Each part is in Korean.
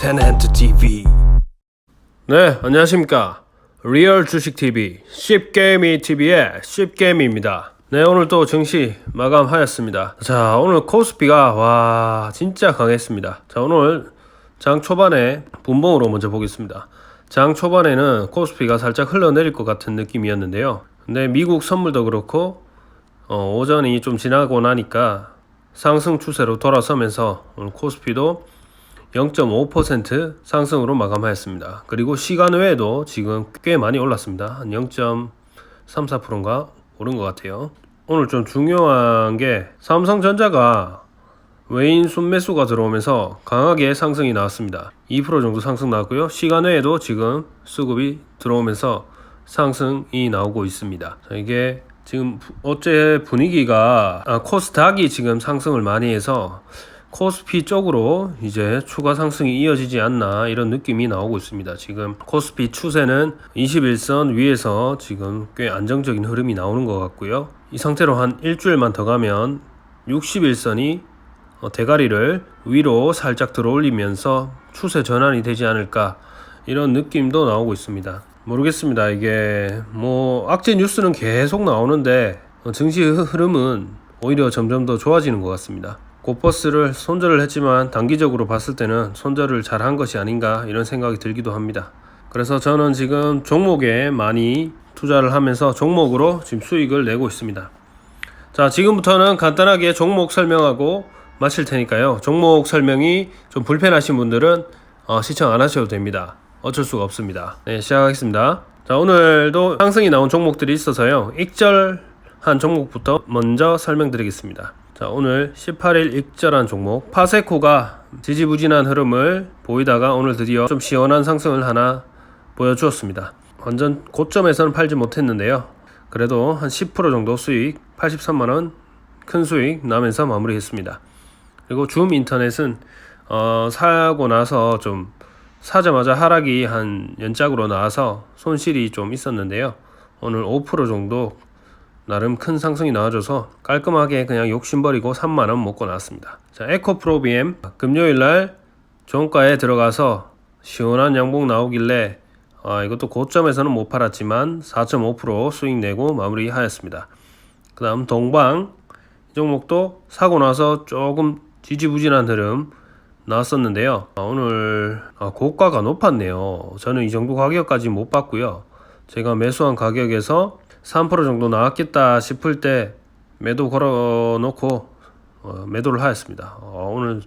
테넨트 TV 네 안녕하십니까. 리얼 주식 TV 쉽게미 TV의 쉽게미입니다. 네 오늘 또 증시 마감하였습니다. 자 오늘 코스피가 와 진짜 강했습니다. 자 오늘 장 초반에 분봉으로 먼저 보겠습니다. 장 초반에는 코스피가 살짝 흘러내릴 것 같은 느낌이었는데요. 근데 미국 선물도 그렇고 어, 오전이 좀 지나고 나니까 상승 추세로 돌아서면서 오늘 코스피도 0.5% 상승으로 마감하였습니다. 그리고 시간 외에도 지금 꽤 많이 올랐습니다. 한 0.34%인가 오른 것 같아요. 오늘 좀 중요한 게 삼성전자가 외인 순매수가 들어오면서 강하게 상승이 나왔습니다. 2% 정도 상승 나왔고요. 시간 외에도 지금 수급이 들어오면서 상승이 나오고 있습니다. 자, 이게 지금 부- 어째 분위기가 아, 코스닥이 지금 상승을 많이 해서 코스피 쪽으로 이제 추가 상승이 이어지지 않나 이런 느낌이 나오고 있습니다. 지금 코스피 추세는 21선 위에서 지금 꽤 안정적인 흐름이 나오는 것 같고요. 이 상태로 한 일주일만 더 가면 61선이 어, 대가리를 위로 살짝 들어 올리면서 추세 전환이 되지 않을까 이런 느낌도 나오고 있습니다. 모르겠습니다. 이게 뭐 악재 뉴스는 계속 나오는데 어, 증시 흐- 흐름은 오히려 점점 더 좋아지는 것 같습니다. 고버스를 손절을 했지만 단기적으로 봤을 때는 손절을 잘 한 것이 아닌가 이런 생각이 들기도 합니다. 그래서 저는 지금 종목에 많이 투자를 하면서 종목으로 지금 수익을 내고 있습니다. 자, 지금부터는 간단하게 종목 설명하고 마칠 테니까요. 종목 설명이 좀 불편하신 분들은 어, 시청 안 하셔도 됩니다. 어쩔 수가 없습니다. 네, 시작하겠습니다. 자, 오늘도 상승이 나온 종목들이 있어서요. 익절한 종목부터 먼저 설명드리겠습니다. 자, 오늘 18일 익절한 종목 파세코가 지지부진한 흐름을 보이다가 오늘 드디어 좀 시원한 상승을 하나 보여주었습니다. 완전 고점에서는 팔지 못했는데요. 그래도 한 10% 정도 수익, 83만원 큰 수익 나면서 마무리했습니다. 그리고 줌 인터넷은 어, 사고 나서 좀 사자마자 하락이 한 연짝으로 나와서 손실이 좀 있었는데요. 오늘 5% 정도 나름 큰 상승이 나와줘서 깔끔하게 그냥 욕심버리고 3만원 먹고 나왔습니다. 자, 에코프로비엠 금요일날 종가에 들어가서 시원한 양봉 나오길래 아, 이것도 고점에서는 못 팔았지만 4.5% 수익 내고 마무리하였습니다. 그 다음 동방 이 종목도 사고 나서 조금 지지부진한 흐름 나왔었는데요. 아, 오늘 아, 고가가 높았네요. 저는 이 정도 가격까지 못 봤고요. 제가 매수한 가격에서 3% 정도 나왔겠다 싶을 때 매도 걸어놓고 어, 매도를 하였습니다. 어, 오늘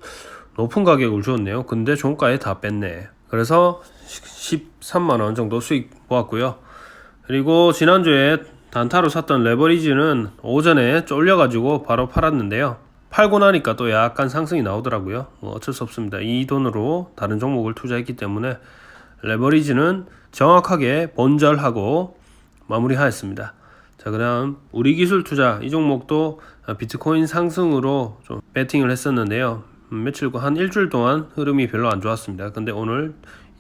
높은 가격을 주었네요. 근데 종가에 다 뺐네. 그래서 13만 원 정도 수익 보았고요. 그리고 지난주에 단타로 샀던 레버리지는 오전에 쫄려가지고 바로 팔았는데요. 팔고 나니까 또 약간 상승이 나오더라고요. 뭐 어쩔 수 없습니다. 이 돈으로 다른 종목을 투자했기 때문에 레버리지는 정확하게 본절하고 마무리하였습니다. 자, 그다음 우리 기술 투자 이 종목도 비트코인 상승으로 좀 배팅을 했었는데요. 음, 며칠고 한 일주일 동안 흐름이 별로 안 좋았습니다. 근데 오늘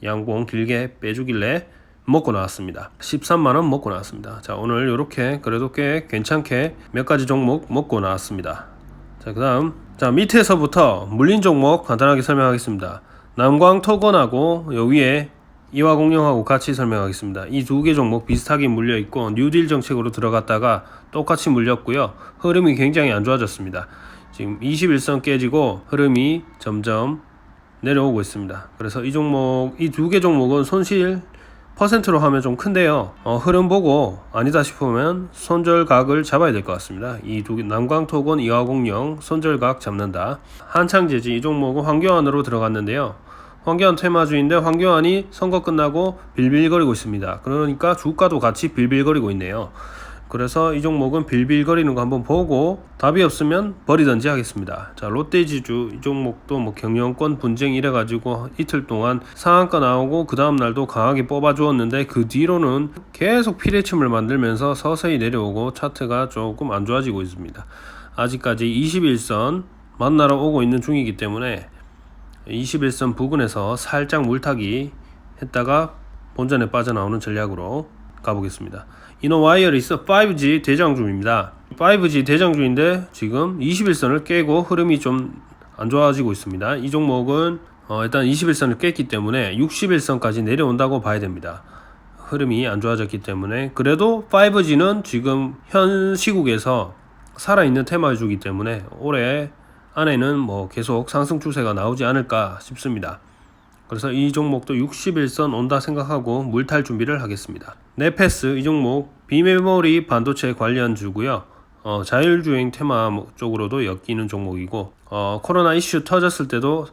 양봉 길게 빼주길래 먹고 나왔습니다. 13만 원 먹고 나왔습니다. 자, 오늘 이렇게 그래도 꽤 괜찮게 몇 가지 종목 먹고 나왔습니다. 자, 그 다음 자 밑에서부터 물린 종목 간단하게 설명하겠습니다. 남광 토건하고 요 위에 이화공룡하고 같이 설명하겠습니다. 이 두 개 종목 비슷하게 물려 있고 뉴딜 정책으로 들어갔다가 똑같이 물렸고요. 흐름이 굉장히 안 좋아졌습니다. 지금 21선 깨지고 흐름이 점점 내려오고 있습니다. 그래서 이 종목 이 두 개 종목은 손실 퍼센트로 하면 좀 큰데요. 어, 흐름 보고 아니다 싶으면 손절각을 잡아야 될 것 같습니다. 이 두 개 남광토건 이화공룡 손절각 잡는다. 한창제지 이 종목은 황교안으로 들어갔는데요. 황교안 테마주인데 황교안이 선거 끝나고 빌빌거리고 있습니다. 그러니까 주가도 같이 빌빌거리고 있네요. 그래서 이 종목은 빌빌거리는 거 한번 보고 답이 없으면 버리든지 하겠습니다. 자 롯데지주 이 종목도 뭐 경영권 분쟁 이래 가지고 이틀 동안 상한가 나오고 그 다음 날도 강하게 뽑아 주었는데 그 뒤로는 계속 피레침을 만들면서 서서히 내려오고 차트가 조금 안 좋아지고 있습니다. 아직까지 21선 만나러 오고 있는 중이기 때문에 21선 부근에서 살짝 물타기 했다가 본전에 빠져나오는 전략으로 가보겠습니다. 이노 와이어리스 5G 대장주입니다. 5G 대장주인데 지금 21선을 깨고 흐름이 좀 안 좋아지고 있습니다. 이 종목은 어, 일단 21선을 깼기 때문에 61선까지 내려온다고 봐야 됩니다. 흐름이 안 좋아졌기 때문에 그래도 5G는 지금 현 시국에서 살아있는 테마주기 때문에 올해 안에는 뭐 계속 상승 추세가 나오지 않을까 싶습니다. 그래서 이 종목도 61선 온다 생각하고 물탈 준비를 하겠습니다. 네패스 이 종목 비메모리 반도체 관련 주고요. 어, 자율주행 테마 쪽으로도 엮이는 종목이고 어, 코로나 이슈 터졌을 때도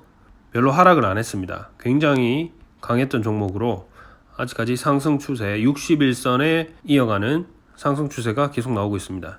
별로 하락을 안 했습니다. 굉장히 강했던 종목으로 아직까지 상승 추세 61선에 이어가는 상승 추세가 계속 나오고 있습니다.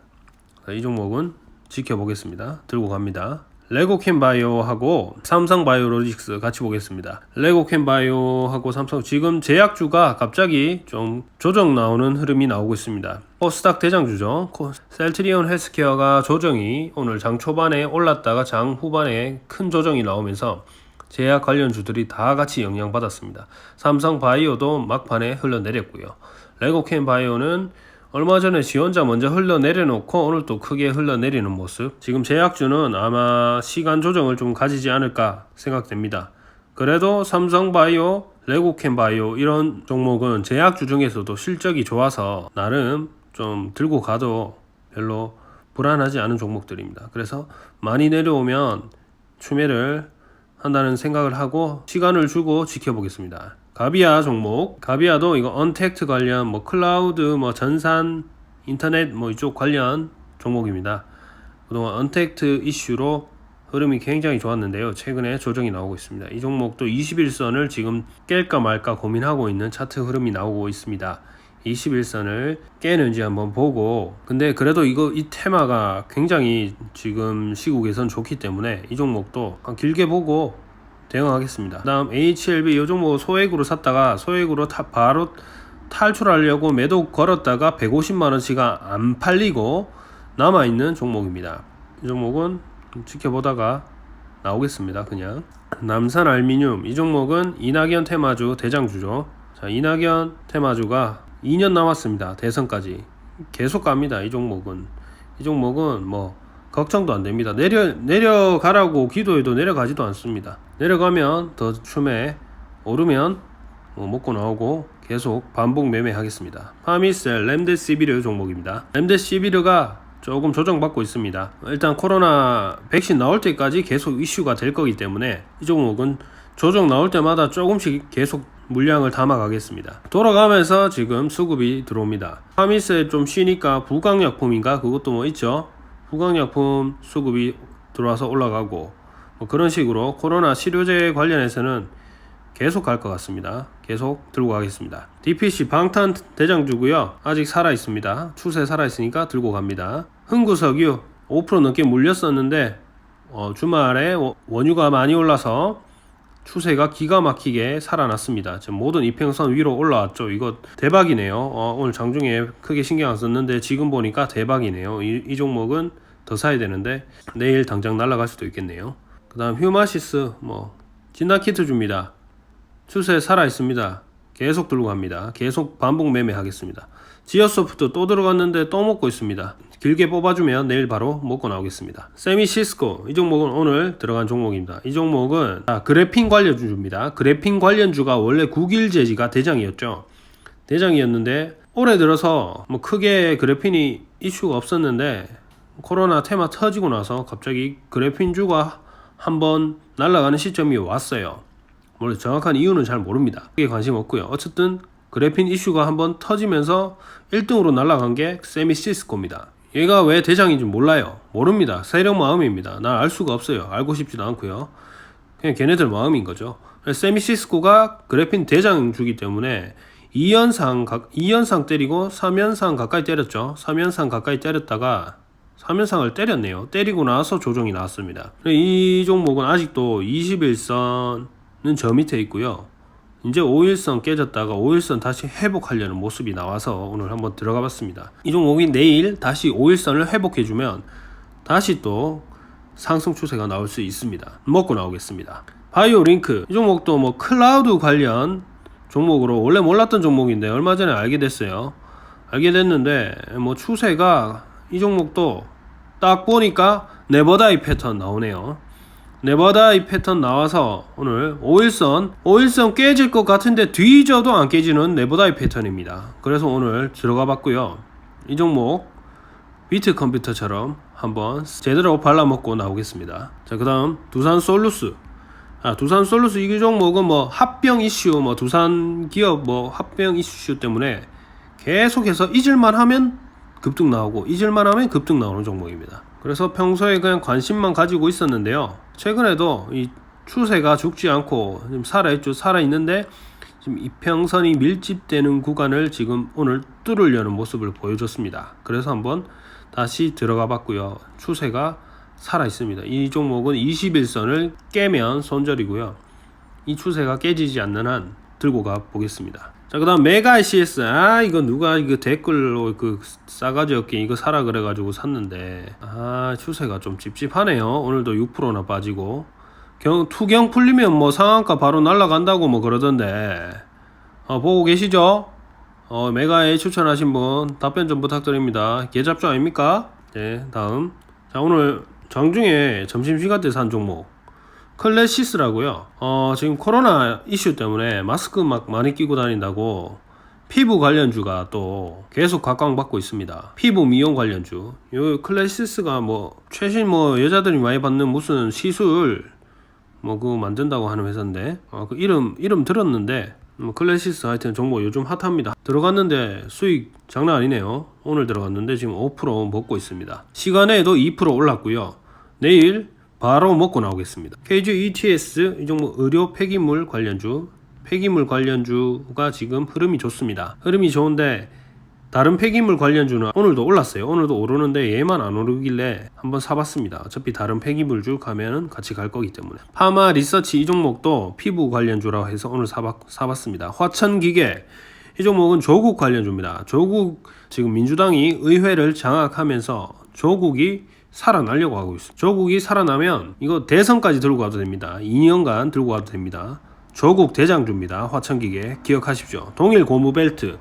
이 종목은 지켜보겠습니다. 들고 갑니다. 레고캠 바이오하고 삼성 바이오로직스 같이 보겠습니다. 레고캠 바이오하고 삼성 지금 제약주가 갑자기 좀 조정 나오는 흐름이 나오고 있습니다. 코스닥 대장주죠. 코- 셀트리온 헬스케어가 조정이 오늘 장 초반에 올랐다가 장 후반에 큰 조정이 나오면서 제약 관련주들이 다 같이 영향받았습니다. 삼성 바이오도 막판에 흘러내렸고요. 레고캠 바이오는 얼마 전에 지원자 먼저 흘러내려놓고 오늘 또 크게 흘러내리는 모습. 지금 제약주는 아마 시간 조정을 좀 가지지 않을까 생각됩니다. 그래도 삼성 바이오, 레고캠 바이오 이런 종목은 제약주 중에서도 실적이 좋아서 나름 좀 들고 가도 별로 불안하지 않은 종목들입니다. 그래서 많이 내려오면 추매를 한다는 생각을 하고 시간을 주고 지켜보겠습니다. 가비아 종목, 가비아도 이거 언택트 관련 뭐 클라우드 뭐 전산 인터넷 뭐 이쪽 관련 종목입니다. 그동안 언택트 이슈로 흐름이 굉장히 좋았는데요. 최근에 조정이 나오고 있습니다. 이 종목도 21선을 지금 깰까 말까 고민하고 있는 차트 흐름이 나오고 있습니다. 21선을 깨는지 한번 보고 근데 그래도 이거 이 테마가 굉장히 지금 시국에선 좋기 때문에 이 종목도 한 길게 보고 대응하겠습니다. 다음 HLB 이 종목 소액으로 샀다가 소액으로 타, 바로 탈출하려고 매도 걸었다가 150만 원치가 안 팔리고 남아 있는 종목입니다. 이 종목은 지켜보다가 나오겠습니다. 그냥 남산 알미늄 이 종목은 이낙연 테마주 대장주죠. 자 이낙연 테마주가 2년 남았습니다. 대선까지 계속 갑니다. 이 종목은 이 종목은 뭐 걱정도 안 됩니다. 내려 내려가라고 기도해도 내려가지도 않습니다. 내려가면 더 춤에 오르면 뭐 먹고 나오고 계속 반복 매매하겠습니다. 파미셀 램데시비르 종목입니다. 램데시비르가 조금 조정받고 있습니다. 일단 코로나 백신 나올 때까지 계속 이슈가 될 거기 때문에 이 종목은 조정 나올 때마다 조금씩 계속 물량을 담아가겠습니다. 돌아가면서 지금 수급이 들어옵니다. 파미셀 좀 쉬니까 부강약품인가 그것도 뭐 있죠. 부강약품 수급이 들어와서 올라가고 뭐 그런 식으로 코로나 치료제 관련해서는 계속 갈 것 같습니다. 계속 들고 가겠습니다. DPC 방탄 대장주고요. 아직 살아 있습니다. 추세 살아 있으니까 들고 갑니다. 흥구석유 5% 넘게 물렸었는데 어, 주말에 워- 원유가 많이 올라서 추세가 기가 막히게 살아났습니다. 지금 모든 이평선 위로 올라왔죠. 이거 대박이네요. 어, 오늘 장중에 크게 신경 안 썼는데 지금 보니까 대박이네요. 이, 이 종목은 더 사야 되는데 내일 당장 날아갈 수도 있겠네요. 그 다음 휴마시스 뭐 진나키트 줍니다. 추세 살아 있습니다. 계속 들고 갑니다. 계속 반복 매매하겠습니다. 지어소프트 또 들어갔는데 또 먹고 있습니다. 길게 뽑아주면 내일 바로 먹고 나오겠습니다. 세미시스코 이 종목은 오늘 들어간 종목입니다. 이 종목은 아, 그래핀 관련주입니다. 그래핀 관련주가 원래 국일제지가 대장이었죠. 대장이었는데 올해 들어서 뭐 크게 그래핀이 이슈가 없었는데 코로나 테마 터지고 나서 갑자기 그래핀주가 한번 날아가는 시점이 왔어요. 물론 정확한 이유는 잘 모릅니다. 그게 관심 없고요. 어쨌든 그래핀 이슈가 한번 터지면서 1등으로 날아간 게 세미시스코입니다. 얘가 왜 대장인지 몰라요. 모릅니다. 세력 마음입니다. 난 알 수가 없어요. 알고 싶지도 않고요. 그냥 걔네들 마음인 거죠. 세미시스코가 그래핀 대장주기 때문에 2연상, 2연상 때리고 3연상 가까이 때렸죠. 3연상 가까이 때렸다가 3연상을 때렸네요. 때리고 나서 조정이 나왔습니다. 이 종목은 아직도 21선은 저 밑에 있고요. 이제 5일선 깨졌다가 5일선 다시 회복하려는 모습이 나와서 오늘 한번 들어가 봤습니다. 이 종목이 내일 다시 5일선을 회복해주면 다시 또 상승 추세가 나올 수 있습니다. 먹고 나오겠습니다. 바이오 링크 이 종목도 뭐 클라우드 관련 종목으로 원래 몰랐던 종목인데 얼마 전에 알게 됐어요. 알게 됐는데 뭐 추세가 이 종목도 딱 보니까 네버다이 패턴 나오네요. 네바다 이 패턴 나와서 오늘 5일선 5일선 깨질 것 같은데 뒤져도 안 깨지는 네바다 이 패턴입니다. 그래서 오늘 들어가 봤고요. 이 종목 비트 컴퓨터처럼 한번 제대로 발라먹고 나오겠습니다. 자, 그 다음 두산 솔루스. 아, 두산 솔루스 이 종목은 뭐 합병 이슈, 뭐 두산 기업 뭐 합병 이슈 때문에 계속해서 잊을만 하면 급등 나오고 잊을만 하면 급등 나오는 종목입니다. 그래서 평소에 그냥 관심만 가지고 있었는데요. 최근에도 이 추세가 죽지 않고 지금 살아있죠. 살아있는데 지금 이평선이 밀집되는 구간을 지금 오늘 뚫으려는 모습을 보여줬습니다. 그래서 한번 다시 들어가 봤고요. 추세가 살아 있습니다. 이 종목은 21선을 깨면 손절이고요. 이 추세가 깨지지 않는 한 들고 가 보겠습니다. 자, 그 다음 메가 CS. 아, 이거 누가 이거 댓글로 그 싸가지 없게 이거 사라 그래 가지고 샀는데 아, 추세가 좀 찝찝하네요. 오늘도 6%나 빠지고 경 투경 풀리면 뭐 상한가 바로 날라간다고 뭐 그러던데. 어, 보고 계시죠? 어, 메가에 추천하신 분 답변 좀 부탁드립니다. 계잡조 아닙니까? 네, 다음. 자, 오늘 장중에 점심시간 때 산 종목. 클래시스라고요. 어, 지금 코로나 이슈 때문에 마스크 막 많이 끼고 다닌다고 피부 관련주가 또 계속 각광받고 있습니다. 피부 미용 관련주. 요 클래시스가 뭐 최신 뭐 여자들이 많이 받는 무슨 시술 뭐 그거 만든다고 하는 회사인데 어, 그 이름 이름 들었는데 뭐 클래시스 하여튼 정보 요즘 핫합니다. 들어갔는데 수익 장난 아니네요. 오늘 들어갔는데 지금 5% 먹고 있습니다. 시간에도 2% 올랐고요. 내일 바로 먹고 나오겠습니다. KG ETS 이 종목 의료 폐기물 관련주 폐기물 관련주가 지금 흐름이 좋습니다. 흐름이 좋은데 다른 폐기물 관련주는 오늘도 올랐어요. 오늘도 오르는데 얘만 안 오르길래 한번 사봤습니다. 어차피 다른 폐기물주 가면은 같이 갈 거기 때문에. 파마 리서치 이 종목도 피부 관련주라고 해서 오늘 사봤, 사봤습니다. 화천기계 이 종목은 조국 관련주입니다. 조국 지금 민주당이 의회를 장악하면서 조국이 살아나려고 하고 있어요. 조국이 살아나면 이거 대선까지 들고 가도 됩니다. 2년간 들고 가도 됩니다. 조국 대장주입니다. 화천기계 기억하십시오. 동일 고무벨트 이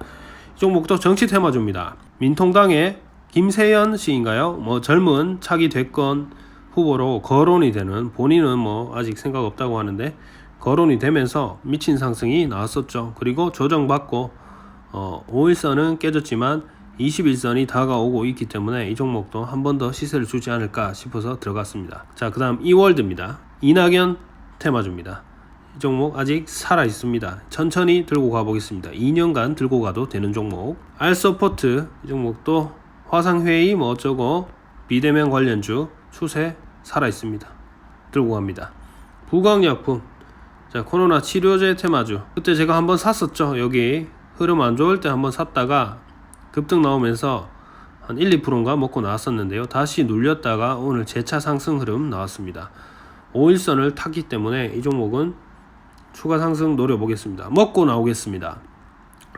종목도 정치 테마주입니다. 민통당의 김세연 씨인가요? 뭐 젊은 차기 대권 후보로 거론이 되는 본인은 뭐 아직 생각 없다고 하는데 거론이 되면서 미친 상승이 나왔었죠. 그리고 조정받고 어, 5일선은 깨졌지만 21선이 다가오고 있기 때문에 이 종목도 한 번 더 시세를 주지 않을까 싶어서 들어갔습니다. 자, 그 다음 이월드입니다. 이낙연 테마주입니다. 이 종목 아직 살아 있습니다. 천천히 들고 가보겠습니다. 2년간 들고 가도 되는 종목. 알서포트 이 종목도 화상회의 뭐 어쩌고 비대면 관련주 추세 살아 있습니다. 들고 갑니다. 부강약품 자 코로나 치료제 테마주 그때 제가 한번 샀었죠. 여기 흐름 안 좋을 때 한번 샀다가 급등 나오면서 한 1, 2%인가 먹고 나왔었는데요. 다시 눌렸다가 오늘 재차 상승 흐름 나왔습니다. 5일선을 탔기 때문에 이 종목은 추가 상승 노려보겠습니다. 먹고 나오겠습니다.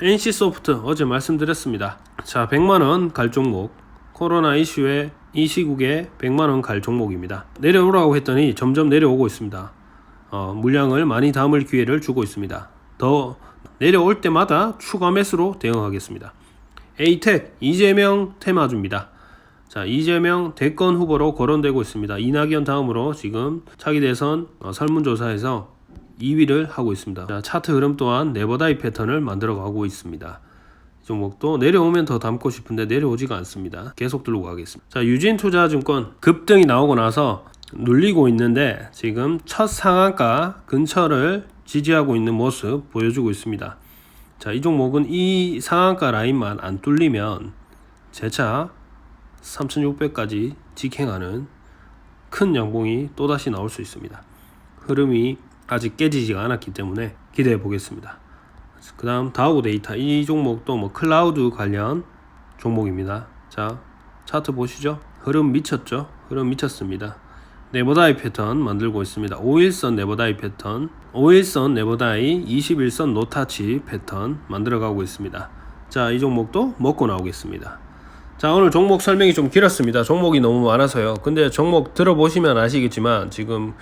NC소프트 어제 말씀드렸습니다. 자, 100만원 갈 종목. 코로나 이슈에 이 시국에 100만원 갈 종목입니다. 내려오라고 했더니 점점 내려오고 있습니다. 어, 물량을 많이 담을 기회를 주고 있습니다. 더 내려올 때마다 추가 매수로 대응하겠습니다. 에이텍 이재명 테마주입니다. 자, 이재명 대권 후보로 거론되고 있습니다. 이낙연 다음으로 지금 차기 대선 어, 설문조사에서 2위를 하고 있습니다. 자, 차트 흐름 또한 네버다이 패턴을 만들어 가고 있습니다. 이 종목도 내려오면 더 담고 싶은데 내려오지가 않습니다. 계속 들고 가겠습니다. 자, 유진투자증권 급등이 나오고 나서 눌리고 있는데 지금 첫 상한가 근처를 지지하고 있는 모습 보여주고 있습니다. 자, 이 종목은 이 상한가 라인만 안 뚫리면 재차 3,600까지 직행하는 큰 양봉이 또다시 나올 수 있습니다. 흐름이 아직 깨지지가 않았기 때문에 기대해 보겠습니다. 그 다음 다우고 데이터 이 종목도 뭐 클라우드 관련 종목입니다. 자 차트 보시죠. 흐름 미쳤죠? 흐름 미쳤습니다. 네버다이 패턴 만들고 있습니다. 5일선 네버다이 패턴, 5일선 네버다이, 21선 노타치 패턴 만들어가고 있습니다. 자, 이 종목도 먹고 나오겠습니다. 자, 오늘 종목 설명이 좀 길었습니다. 종목이 너무 많아서요. 근데 종목 들어보시면 아시겠지만 지금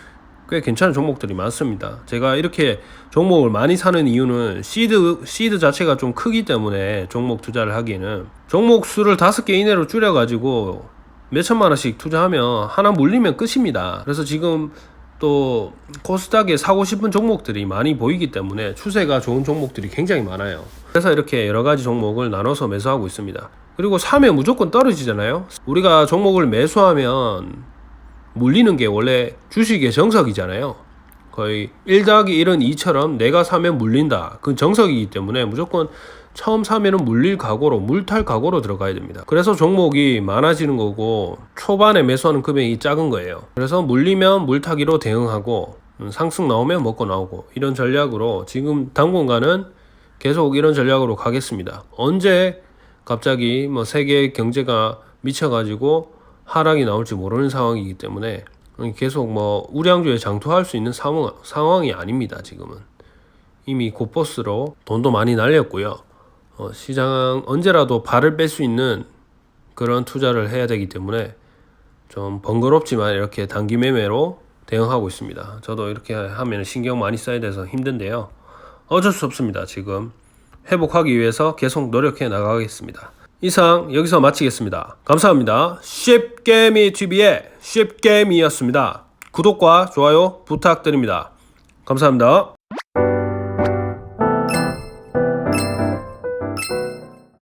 꽤 괜찮은 종목들이 많습니다. 제가 이렇게 종목을 많이 사는 이유는 시드 시드 자체가 좀 크기 때문에 종목 투자를 하기에는 종목 수를 다섯 개 이내로 줄여 가지고 몇 천만 원씩 투자하면 하나 물리면 끝입니다. 그래서 지금 또 코스닥에 사고 싶은 종목들이 많이 보이기 때문에 추세가 좋은 종목들이 굉장히 많아요. 그래서 이렇게 여러 가지 종목을 나눠서 매수하고 있습니다. 그리고 사면 무조건 떨어지잖아요. 우리가 종목을 매수하면 물리는 게 원래 주식의 정석이잖아요. 거의 1 더하기 1은 2처럼 내가 사면 물린다. 그 정석이기 때문에 무조건 처음 사면은 물릴 각오로 물탈 각오로 들어가야 됩니다. 그래서 종목이 많아지는 거고 초반에 매수하는 금액이 작은 거예요. 그래서 물리면 물타기로 대응하고 음, 상승 나오면 먹고 나오고 이런 전략으로 지금 당분간은 계속 이런 전략으로 가겠습니다. 언제 갑자기 뭐 세계 경제가 미쳐가지고 하락이 나올지 모르는 상황이기 때문에 계속 뭐 우량주에 장투할 수 있는 상황, 상황이 아닙니다. 지금은 이미 곧버스로 돈도 많이 날렸고요. 어, 시장 언제라도 발을 뺄 수 있는 그런 투자를 해야 되기 때문에 좀 번거롭지만 이렇게 단기 매매로 대응하고 있습니다. 저도 이렇게 하면 신경 많이 써야 돼서 힘든데요. 어쩔 수 없습니다. 지금 회복하기 위해서 계속 노력해 나가겠습니다. 이상 여기서 마치겠습니다. 감사합니다. 쉽게미 TV의 쉽게미였습니다. 구독과 좋아요 부탁드립니다. 감사합니다.